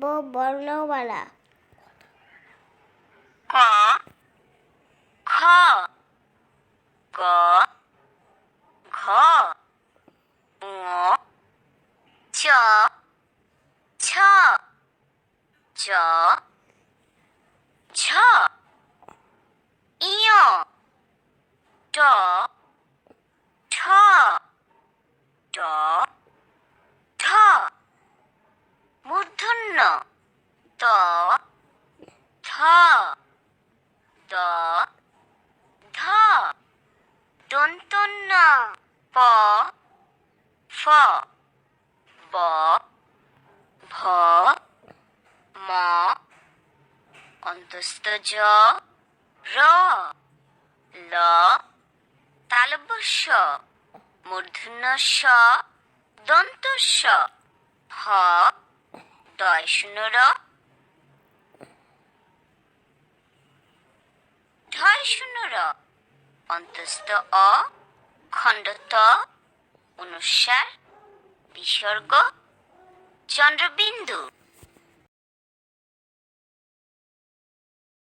뭐 먹어봐라. 거, 거, 거, 거, 뭐, 저, 저, 저, 저, 이요, 저, ত থ দ ধ দন্তন্য প ফ ব ভ ম অন্তস্থ জ র ল তালব্য মূর্ধন্য স দন্ত স হ দয় শূন্য র ঢয় শূন্য র অন্তস্থ অ খণ্ডত অনুসার বিসর্গ চন্দ্রবিন্দু।